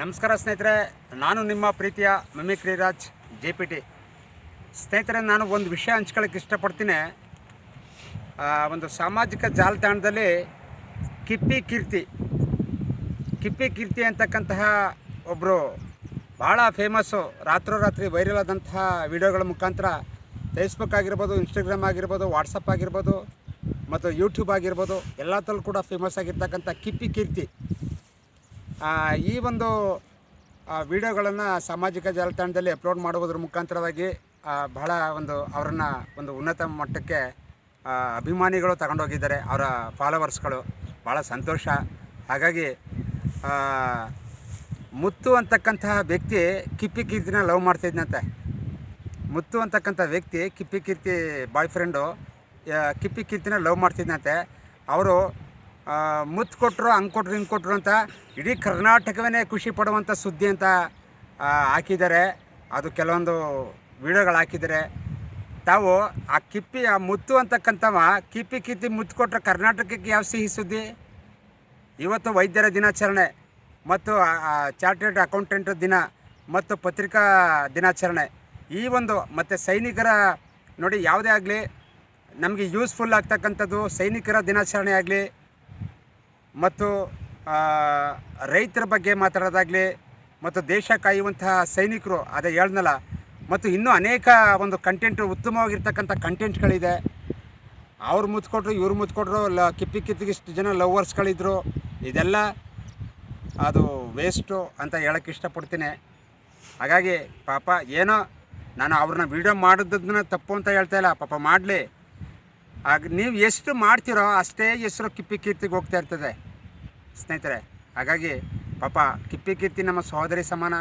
ನಮಸ್ಕಾರ ಸ್ನೇಹಿತರೆ, ನಾನು ನಿಮ್ಮ ಪ್ರೀತಿಯ mimicry Raj, J P T. ಸ್ನೇಹಿತರೆ, ನಾನು ಒಂದು ವಿಷಯ ಹಂಚ್ಕೊಳ್ಳೋಕೆ ಇಷ್ಟಪಡ್ತೀನಿ. ಒಂದು ಸಾಮಾಜಿಕ ಜಾಲತಾಣದಲ್ಲಿ ಕಿಪ್ಪಿ ಕೀರ್ತಿ ಕಿಪ್ಪಿ ಕೀರ್ತಿ ಅಂತಕ್ಕಂತಹ ಒಬ್ಬರು ಭಾಳ ಫೇಮಸ್ಸು ರಾತ್ರೋರಾತ್ರಿ ವೈರಲ್ ಆದಂತಹ ವಿಡಿಯೋಗಳ ಮುಖಾಂತರ ಫೇಸ್ಬುಕ್ ಆಗಿರ್ಬೋದು ಇನ್ಸ್ಟಾಗ್ರಾಮ್ ಆಗಿರ್ಬೋದು ವಾಟ್ಸಪ್ ಆಗಿರ್ಬೋದು, ಮತ್ತು ಯೂಟ್ಯೂಬ್ ಆಗಿರ್ಬೋದು ಎಲ್ಲದಲ್ಲೂ ಕೂಡ ಫೇಮಸ್ ಆಗಿರ್ತಕ್ಕಂಥ ಕಿಪ್ಪಿ ಕೀರ್ತಿ. ಈ ಒಂದು ವಿಡಿಯೋಗಳನ್ನು ಸಾಮಾಜಿಕ ಜಾಲತಾಣದಲ್ಲಿ ಅಪ್ಲೋಡ್ ಮಾಡುವುದರ ಮುಖಾಂತರವಾಗಿ ಬಹಳ ಒಂದು ಅವರನ್ನು ಒಂದು ಉನ್ನತ ಮಟ್ಟಕ್ಕೆ ಅಭಿಮಾನಿಗಳು ತಗೊಂಡೋಗಿದ್ದಾರೆ. ಅವರ ಫಾಲೋವರ್ಸ್ಗಳು. ಭಾಳ ಸಂತೋಷ. ಹಾಗಾಗಿ ಮುತ್ತು ಅಂತಕ್ಕಂತಹ ವ್ಯಕ್ತಿ ಕಿಪ್ಪಿ ಕೀರ್ತಿನ ಲವ್ ಮಾಡ್ತಿದ್ನಂತೆ. ಮುತ್ತು ಅಂತಕ್ಕಂಥ ವ್ಯಕ್ತಿ ಕಿಪ್ಪಿ ಕೀರ್ತಿ ಬಾಯ್ ಫ್ರೆಂಡು ಕಿಪ್ಪಿ ಕೀರ್ತಿನ ಲವ್ ಮಾಡ್ತಿದ್ದಂತೆ ಅವರು ಮುತ್ತು ಕೊಟ್ಟರು ಹಂಗೆ ಕೊಟ್ಟರು ಹಿಂಗೆ ಕೊಟ್ಟರು ಅಂತ ಇಡೀ ಕರ್ನಾಟಕವೇ ಖುಷಿ ಪಡುವಂಥ ಸುದ್ದಿ ಅಂತ ಹಾಕಿದ್ದಾರೆ. ಅದು ಕೆಲವೊಂದು ವಿಡಿಯೋಗಳು ಹಾಕಿದ್ದಾರೆ. ತಾವು ಆ ಕಿಪ್ಪಿ, ಆ ಮುತ್ತು ಅಂತಕ್ಕಂಥವ, ಕಿಪ್ಪಿ ಕಿತ್ತಿ ಮುತ್ತು ಕೊಟ್ಟರೆ ಕರ್ನಾಟಕಕ್ಕೆ ಯಾವ ಸಿಹಿ ಸುದ್ದಿ? ಇವತ್ತು ವೈದ್ಯರ ದಿನಾಚರಣೆ, ಮತ್ತು ಚಾರ್ಟೆಡ್ ಅಕೌಂಟೆಂಟ್ ದಿನ, ಮತ್ತು ಪತ್ರಿಕಾ ದಿನಾಚರಣೆ. ಈ ಒಂದು, ಮತ್ತು ಸೈನಿಕರ ನೋಡಿ ಯಾವುದೇ ಆಗಲಿ, ನಮಗೆ ಯೂಸ್ಫುಲ್ ಆಗ್ತಕ್ಕಂಥದ್ದು ಸೈನಿಕರ ದಿನಾಚರಣೆ ಆಗಲಿ ಮತ್ತು ರೈತರ ಬಗ್ಗೆ ಮಾತಾಡೋದಾಗಲಿ ಮತ್ತು ದೇಶ ಕಾಯುವಂತಹ ಸೈನಿಕರು, ಅದೇ ಹೇಳ್ದಲ್ಲ ಮತ್ತು ಇನ್ನೂ ಅನೇಕ ಒಂದು ಕಂಟೆಂಟ್ ಉತ್ತಮವಾಗಿರ್ತಕ್ಕಂಥ ಕಂಟೆಂಟ್ಗಳಿದೆ ಅವ್ರು ಮುತ್ಕೊಟ್ರು, ಇವ್ರು ಮುತ್ಕೊಟ್ರು, ಲ, ಕಿಪ್ಪಿ ಕಿತ್ತಿಗಿಷ್ಟು ಜನ ಲವರ್ಸ್ಗಳಿದ್ರು ಇದೆಲ್ಲ ಅದು ವೇಸ್ಟು ಅಂತ ಹೇಳೋಕ್ಕೆ ಇಷ್ಟಪಡ್ತೀನಿ. ಹಾಗಾಗಿ ಪಾಪ, ಏನೋ ನಾನು ಅವ್ರನ್ನ ವೀಡಿಯೋ ಮಾಡಿದ್ದನ್ನ ತಪ್ಪು ಅಂತ ಹೇಳ್ತಾ ಇಲ್ಲ. ಪಾಪ ಮಾಡಲಿ. ಆಗ ನೀವು ಎಷ್ಟು ಮಾಡ್ತೀರೋ ಅಷ್ಟೇ ಹೆಸರು ಕಿಪ್ಪಿ ಕೀರ್ತಿಗೆ ಹೋಗ್ತಾ ಇರ್ತದೆ. ಸ್ನೇಹಿತರೆ, ಹಾಗಾಗಿ ಪಾಪ ಕಿಪ್ಪಿ ಕೀರ್ತಿ ನಮ್ಮ ಸಹೋದರಿ ಸಮಾನ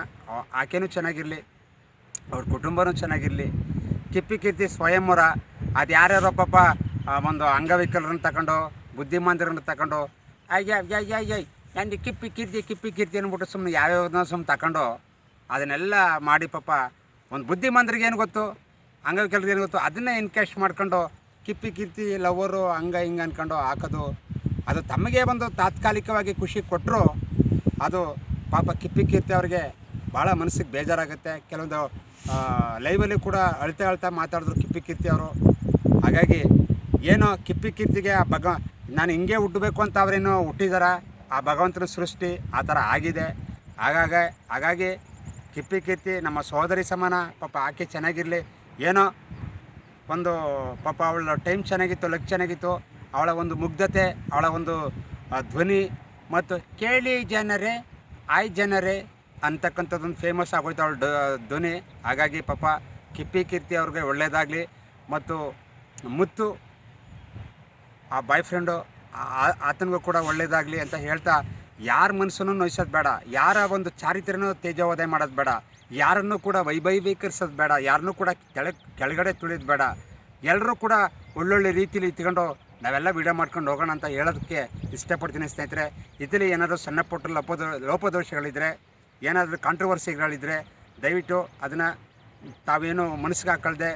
ಆಕೆನೂ ಚೆನ್ನಾಗಿರಲಿ, ಅವ್ರ ಕುಟುಂಬನೂ ಚೆನ್ನಾಗಿರಲಿ. ಕಿಪ್ಪಿ ಕೀರ್ತಿ ಸ್ವಯಂವರ ಅದು ಯಾರ್ಯಾರೋ ಪಾಪ ಒಂದು ಅಂಗವಿಕಲರನ್ನು ತಗೊಂಡು, ಬುದ್ಧಿಮಾಂದ್ರನ್ನ ತಗೊಂಡು ಅಯ್ಯ ಕಿಪ್ಪಿ ಕೀರ್ತಿ ಕಿಪ್ಪಿ ಕೀರ್ತಿ ಅಂದ್ಬಿಟ್ಟು ಸುಮ್ಮನೆ ಯಾವ್ಯಾವ್ದನ್ನ ಸುಮ್ಮನೆ ತಗೊಂಡು, ಅದನ್ನೆಲ್ಲ ಮಾಡಿ ಪಾಪ, ಒಂದು ಬುದ್ಧಿಮಾಂದ್ರಿಗೆ ಏನು ಗೊತ್ತು, ಅಂಗವಿಕಲರಿಗೆ ಏನು ಗೊತ್ತು, ಅದನ್ನೇ ಇನ್ಕ್ಯಾಶ್ ಮಾಡ್ಕೊಂಡು ಕಿಪ್ಪಿ ಕಿರ್ತಿ ಲವರು ಹಂಗ ಹಿಂಗೆ ಅಂದ್ಕೊಂಡು ಹಾಕೋದು. ಅದು ತಮಗೆ ಒಂದು ತಾತ್ಕಾಲಿಕವಾಗಿ ಖುಷಿ ಕೊಟ್ಟರು ಅದು ಪಾಪ ಕಿಪ್ಪಿ ಕೀರ್ತಿ ಅವ್ರಿಗೆ ಭಾಳ ಮನಸ್ಸಿಗೆ ಬೇಜಾರಾಗುತ್ತೆ. ಕೆಲವೊಂದು ಲೈವಲ್ಲಿ ಕೂಡ ಅಳ್ತಾ ಅಳ್ತಾ ಮಾತಾಡಿದ್ರು ಕಿಪ್ಪಿ ಕೀರ್ತಿ ಅವರು. ಹಾಗಾಗಿ ಏನೋ ಕಿಪ್ಪಿ ಕೀರ್ತಿಗೆ ಆ ಭಗ, ನಾನು ಹಿಂಗೆ ಹುಟ್ಟಬೇಕು ಅಂತ ಅವರೇನೋ ಹುಟ್ಟಿದಾರ? ಆ ಭಗವಂತನ ಸೃಷ್ಟಿ ಆ ಥರ ಆಗಿದೆ. ಹಾಗಾಗ ಹಾಗಾಗಿ ಕಿಪ್ಪಿ ಕೀರ್ತಿ ನಮ್ಮ ಸಹೋದರಿ ಸಮಾನ, ಪಾಪ ಆಕೆ ಚೆನ್ನಾಗಿರಲಿ. ಏನೋ ಒಂದು ಪಾಪ ಅವಳ ಟೈಮ್ ಚೆನ್ನಾಗಿತ್ತು ಲಕ್ ಚೆನ್ನಾಗಿತ್ತು. ಅವಳ ಒಂದು ಮುಗ್ಧತೆ, ಅವಳ ಒಂದು ಧ್ವನಿ ಮತ್ತು ಕೇಳಿ ಜನರೇ, ಆಯ್ ಜನರೇ ಅಂತಕ್ಕಂಥದ್ದೊಂದು ಫೇಮಸ್ ಆಗೋಯ್ತು ಅವಳ ಧ್ವನಿ. ಹಾಗಾಗಿ ಪಾಪ ಕಿಪ್ಪಿ ಕೀರ್ತಿ ಅವ್ರಿಗೆ ಒಳ್ಳೆಯದಾಗಲಿ ಮತ್ತು ಮುತ್ತು, ಆ ಬಾಯ್ ಫ್ರೆಂಡು ಆತನಿಗೂ ಕೂಡ ಒಳ್ಳೆಯದಾಗಲಿ ಅಂತ ಹೇಳ್ತಾ ಯಾರ ಮನಸ್ಸನ್ನು ನೋಯಿಸೋದು ಬೇಡ, ಯಾರ ಒಂದು ಚಾರಿತ್ರ್ಯನೂ ತೇಜೋವಧೆ ಮಾಡೋದು ಬೇಡ, ಯಾರನ್ನು ಕೂಡ ವೈಭವೀಕರಿಸೋದು ಬೇಡ, ಯಾರನ್ನೂ ಕೂಡ ಕೆಳ ಕೆಳಗಡೆ ತುಳಿಯೋದು ಬೇಡ. ಎಲ್ಲರೂ ಕೂಡ ಒಳ್ಳೊಳ್ಳೆ ರೀತಿಲಿ ಇತ್ಕೊಂಡು ನಾವೆಲ್ಲ ವಿಡಿಯೋ ಮಾಡ್ಕೊಂಡು ಹೋಗೋಣ ಅಂತ ಹೇಳೋದಕ್ಕೆ ಇಷ್ಟಪಡ್ತೀನಿ ಸ್ನೇಹಿತರೆ. ಇದರಲ್ಲಿ ಏನಾದರೂ ಸಣ್ಣ ಪುಟ್ಟ ಲೋಪದ ಲೋಪದೋಷಗಳಿದ್ದರೆ ಏನಾದರೂ ಕಾಂಟ್ರವರ್ಸಿಗಳಿದ್ದರೆ ದಯವಿಟ್ಟು ಅದನ್ನು ತಾವೇನು ಮನಸ್ಸಿಗೆ ಹಾಕಲ್ದೆ,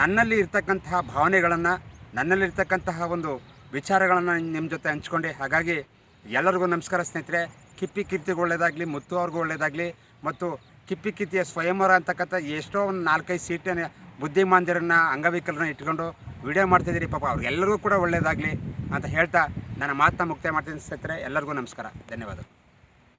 ನನ್ನಲ್ಲಿ ಇರ್ತಕ್ಕಂತಹ ಭಾವನೆಗಳನ್ನು, ನನ್ನಲ್ಲಿರ್ತಕ್ಕಂತಹ ಒಂದು ವಿಚಾರಗಳನ್ನು ನಿಮ್ಮ ಜೊತೆ ಹಂಚ್ಕೊಂಡೆ. ಹಾಗಾಗಿ ಎಲ್ಲರಿಗೂ ನಮಸ್ಕಾರ ಸ್ನೇಹಿತರೆ. ಕಿಪ್ಪಿ ಕೀರ್ತಿಗೆ ಒಳ್ಳೆಯದಾಗಲಿ ಮುತ್ತು ಅವ್ರಿಗೂ ಒಳ್ಳೆಯದಾಗಲಿ ಮತ್ತು ಕಿಪ್ಪಿ ಕೀರ್ತಿಯ ಸ್ವಯಂವರ ಅಂತಕ್ಕಂಥ ಎಷ್ಟೋ ಒಂದು ನಾಲ್ಕೈದು ಸೀಟನ್ನು ಬುದ್ಧಿಮಾಂದ್ಯರನ್ನು, ಅಂಗವಿಕಲರನ್ನ ಇಟ್ಕೊಂಡು ವಿಡಿಯೋ ಮಾಡ್ತಿದ್ದೀರಿ ಪಾಪ, ಅವ್ರಿಗೆಲ್ಲರಿಗೂ ಕೂಡ ಒಳ್ಳೆಯದಾಗಲಿ ಅಂತ ಹೇಳ್ತಾ ನನ್ನ ಮಾತನ್ನ ಮುಕ್ತಾಯ ಮಾಡ್ತೀನಿ ಸ್ನೇಹಿತರೆ. ಎಲ್ಲರಿಗೂ ನಮಸ್ಕಾರ. ಧನ್ಯವಾದ.